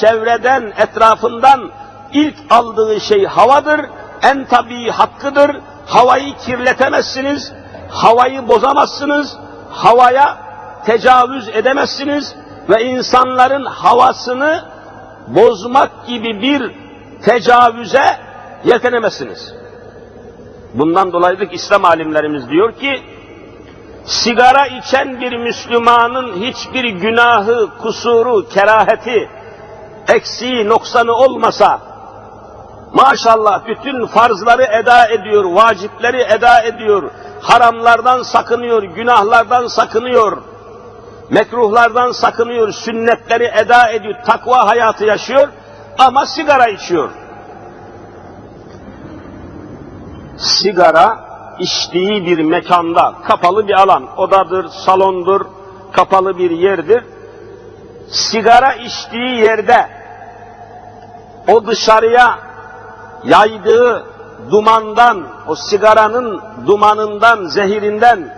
çevreden, etrafından ilk aldığı şey havadır, en tabii hakkıdır. Havayı kirletemezsiniz, havayı bozamazsınız, havaya tecavüz edemezsiniz ve insanların havasını bozmak gibi bir tecavüze yeltenemezsiniz. Bundan dolayıdır İslam alimlerimiz diyor ki, sigara içen bir Müslümanın hiçbir günahı, kusuru, keraheti, eksiği, noksanı olmasa, maşallah bütün farzları eda ediyor, vacipleri eda ediyor, haramlardan sakınıyor, günahlardan sakınıyor, mekruhlardan sakınıyor, sünnetleri eda ediyor, takva hayatı yaşıyor ama sigara içiyor. Sigara içtiği bir mekanda, kapalı bir alan, odadır, salondur, kapalı bir yerdir. Sigara içtiği yerde o dışarıya yaydığı dumandan, o sigaranın dumanından, zehirinden,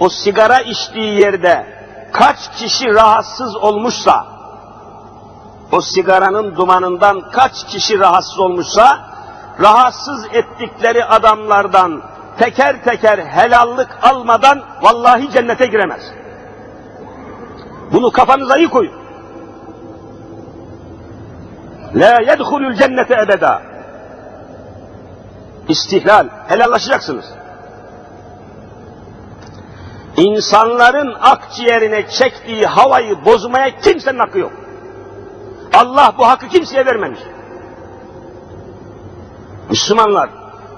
o sigara içtiği yerde kaç kişi rahatsız olmuşsa, o sigaranın dumanından kaç kişi rahatsız olmuşsa, rahatsız ettikleri adamlardan teker teker helallik almadan vallahi cennete giremez. Bunu kafanıza iyi koyun. La yedhulul cennete ebeda. İstihlal, helallaşacaksınız. İnsanların akciğerine çektiği havayı bozmaya kimsenin hakkı yok. Allah bu hakkı kimseye vermemiş. Müslümanlar,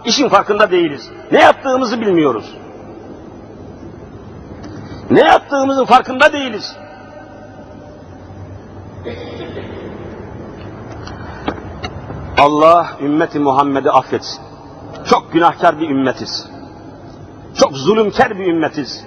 işin farkında değiliz. Ne yaptığımızı bilmiyoruz. Ne yaptığımızın farkında değiliz. Allah ümmeti Muhammed'i affetsin. Çok günahkar bir ümmetiz. Çok zulümkar bir ümmetiz.